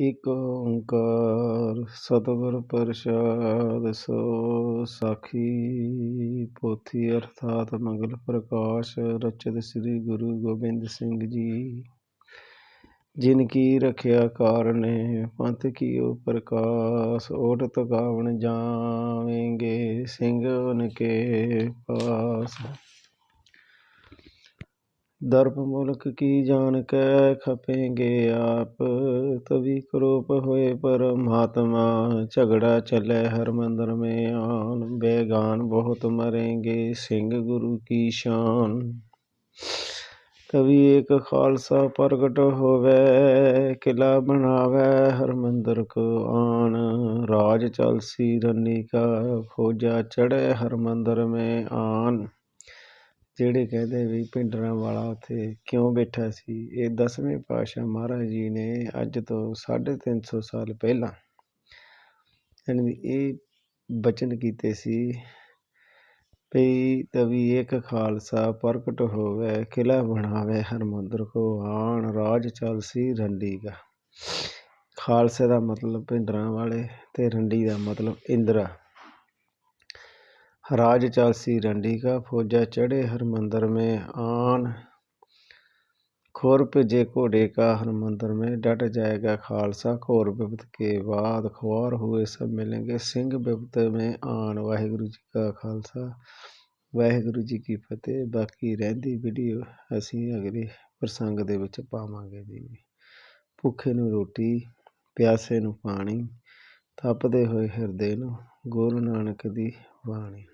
ਇਕ ਓੰਕਾਰ ਸਤਿਗੁਰ ਪ੍ਰਸਾਦ ਸੋ ਸਾਖੀ ਪੋਥੀ ਅਰਥਾਤ ਮੰਗਲ ਪ੍ਰਕਾਸ਼ ਰਚਿਤ ਸ੍ਰੀ ਗੁਰੂ ਗੋਬਿੰਦ ਸਿੰਘ ਜੀ। ਜਿਨ ਕੀ ਰਖਿਆ ਕਾਰਨੇ ਪੰਥ ਕੀਓ ਪ੍ਰਕਾਸ਼ ਓਟ ਗਾਵਣ ਜਾਵੇਂਗੇ, ਸਿੰਘ ਉਨਕੇ ਪਾਸ। ਦਰਪ ਮੁਲਕ ਕੀ ਜਾਨ ਕੈ ਖਪੇਂਗੇ ਆਪ? ਤਵੀ ਕਰੋਪ ਹੋਏ ਪਰਮਾਤਮਾ, ਝਗੜਾ ਚੱਲੇ ਹਰ ਮੰਦਰ ਮੇ ਆਨ। ਬੇਗਾਨ ਬਹੁਤ ਮਰੇਂਗੇ ਸਿੰਘ ਗੁਰੂ ਕੀ ਸ਼ਾਨ। ਕਵੀ ਏਕ ਖਾਲਸਾ ਪ੍ਰਗਟ ਹੋਵੇ, ਕਿਲਾ ਬਣਾਵੇ ਹਰ ਮੰਦਰ ਕੋ ਆਨ। ਰਾਜ ਚਲਸੀ ਰੰਨੀ ਕਾ, ਫੌਜਾ ਚੜੇ ਹਰ ਮੰਦਰ ਮੇ ਆਨ। ਜਿਹੜੇ ਕਹਿੰਦੇ ਵੀ ਭਿੰਡਰਾਂ ਵਾਲਾ ਉੱਥੇ ਕਿਉਂ ਬੈਠਾ ਸੀ, ਇਹ ਦਸਵੇਂ ਪਾਤਸ਼ਾਹ ਮਹਾਰਾਜ ਜੀ ਨੇ ਅੱਜ ਤੋਂ 350 ਸਾਲ ਪਹਿਲਾਂ ਯਾਨੀ ਇਹ ਬਚਨ ਕੀਤੇ ਸੀ ਪਈ ਤਵੀ ਇੱਕ ਖਾਲਸਾ ਪ੍ਰਗਟ ਹੋਵੇ ਕਿਲਾ ਬਣਾਵੇ ਹਰ ਮੰਦਰ ਕੋ ਆਣ, ਰਾਜ ਚਲਸੀ ਰੰਡੀ ਦਾ ਖਾਲਸੇ ਦਾ ਮਤਲਬ ਭਿੰਡਰਾਂ ਵਾਲੇ ਤੇ ਰੰਡੀ ਦਾ ਮਤਲਬ ਇੰਦਰਾ। राज चालसी रंडी का फौजा चढ़े हर मंदिर में आन खोर जे घोड़े का हर मंदिर में डट जाएगा खालसा खोर बिपत के बाद खुआर हुए सब मिलेंगे सिंह बिपत में आन वाहिगुरु जी का खालसा ਵਾਹਿਗੁਰੂ ਜੀ ਕੀ ਫਤਿਹ ਬਾਕੀ ਰਹਿੰਦੀ ਵੀਡੀਓ ਅਸੀਂ ਅਗਲੇ ਪ੍ਰਸੰਗ ਦੇ ਵਿੱਚ ਪਾਵਾਂਗੇ ਜੀ ਭੁੱਖੇ ਨੂੰ ਰੋਟੀ ਪਿਆਸੇ ਨੂੰ ਪਾਣੀ ਤਪਦੇ ਹੋਏ ਹਿਰਦੇ ਨੂੰ ਗੁਰੂ ਨਾਨਕ ਦੀ ਬਾਣੀ